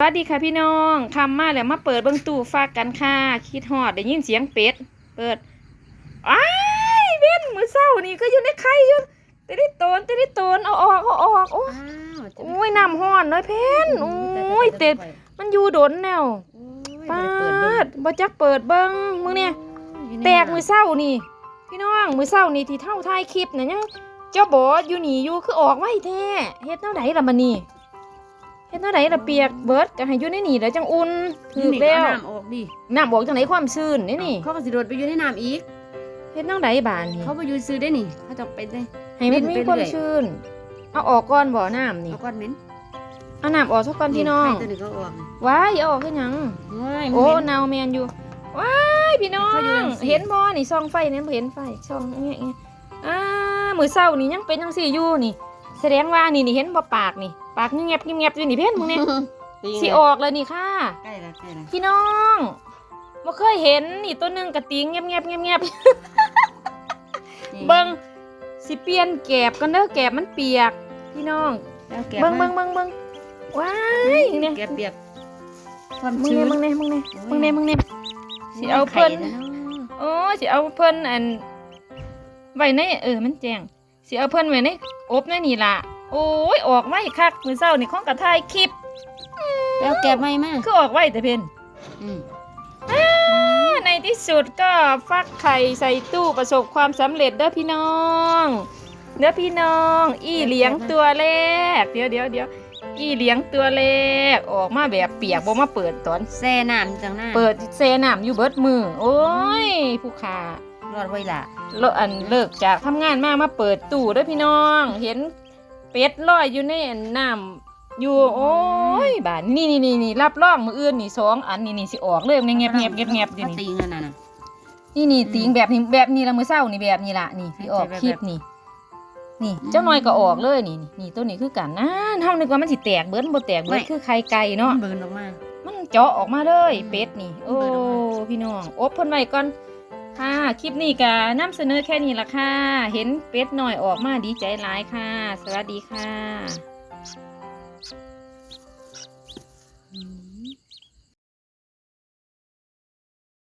สวัสดีค่ะพี่น้องคำมาแล้วมาเปิดเบิ้งตู้ฝากกันค่ะ คิดฮอดได้ยินเสียงเป็ด เปิดอ้ายเว้นมือเศร้านี่ก็อยู่ในไข่อยู่ติได้โตนติได้โตนเอาออกเอาออกโอ้อ้าวจะโอ้ยน้ำห้อนเลยเพนโอ้ยเต็ดมันอยู่ดนแนวปาดบ่จักเปิดเบิ้งมึงเนี่ยแตกมือเศร้านี่ พี่น้องมือเศร้านี่ที่เท่าท้ายคลิปน่ะยังเจ้าบออยู่นี่อยู่คือออกไว้แท้เฮ็ดแนวใดล่ะมันนี่ เฮ็ดแนวใดล่ะเปียกเบิดก็ให้อยู่ในนี่แล้วจังอุ่นถูกแล้วน้ำออกดิน้ำบอกจังไหนความชื้นนี่นี่เขาก็สิโดดไปอยู่ในน้ำอีกเฮ็ดแนวใดบานนี่เขาไปอยู่ซื้อได้นี่เขาจะไปได้ให้มันมีเล่นไปความเรื่อยชื้นเอาออกก่อนบ่อน้ำนี่เอาก้อนเหม็นเอาน้ำออกซะก่อนพี่น้องไข่ตัวนี้ก็ออกว้ายเอาออกคือหยังว้ายโอ้มันเหม็นนาวแมนอยู่ว้ายพี่น้องเขาอยู่จังสิเห็นบ่นี่ซองไฟนี่บ่เห็นไฟซองเงี้ยๆอ่ามื้อเช้านี่ยังเป็นจังซี่อยู่นี่ แสดงว่านี่นี่เห็นบ่ปากนี่ ปากเงียบๆเงียบๆอยู่นี่เพ่นมึงเนี่ยตีไงสิออกแล้วนี่ค่ะ ใกล้ละใกล้ละพี่น้องบ่เคยเห็นนี่ตัวหนึงกระติงเงียบๆเงียบๆเบิ่งสิเปลี่ยนแกบกันเด้อแกบมันเปียก พี่น้องแล้วแกะเบิ่งมาเบิ่งเบิ่งเบิ่งว้ายเนี่ยแกะเปียกความมึงชื้เนี่ยนมึงเนี่ยมึงเนี่ยมึงเนี่ยมึงเนี่ยสิเอาเพิ่นไข่ะโอ้สิเอาเพิ่นอันไว้ในเออมันแจ้งสิเอาเพิ่นไว้ในอบในนี่ล่ะ โอ้ยออกไว้คักมื้อเช้านี่ของกระทายคลิปแล้วแกะไม่มาคือออกไว้แต่เพิ่นอืมในที่สุดก็ฟักไข่ใส่ตู้ประสบความสำเร็จเด้อพี่น้องเด้อพี่น้อง อีเหลียงตัวแรกเดี๋ยวเดี๋ยวเดี๋ยวอีเหลียงตัวแรกออกมาแบบเปียกบ่มาเปิดตอน แซ่น้ำจังหน้าเปิดเซน้ำอยู่เบิดมือ โอ้ย ผู้ค้ารอดไว้ล่ะเลอันเลิกจากทำงานมามาเปิดตู้เด้อพี่น้อง เห็น เป็ดลอยอยู่ในน้ำอยู่โอ้ยบานนี่นี่นี่นี่รับรองมืออื่นนี่สองอันนี่นี่สิออกเลยเงียบเงียบเงียบเงียบดิเขาตีนี่เงินน่ะน่ะนี่นี่อืมติงแบบนี้แบบนี้ละมือเศร้านี่แบบนี้ละนี่ที่ออกแบบคลิปนี่ นี่ เจ้าน้อยก็ออกเลยนี่นี่นี่ตัวนี้คือกันนะเท่านึกว่ามันสิแตกเบิดบ่แตกเบิดคือไข่ไก่เนาะเบิร์นออกมามันเจาะออกมาเลยอืมเป็ดนี่ โอ้เปิดออกมาพี่น้องอบเพ่นไว้ก่อน ค่ะ คลิปนี้ก็นำเสนอแค่นี้ละค่ะ เห็นเป็ดหน่อยออกมาดีใจหลายค่ะ สวัสดีค่ะ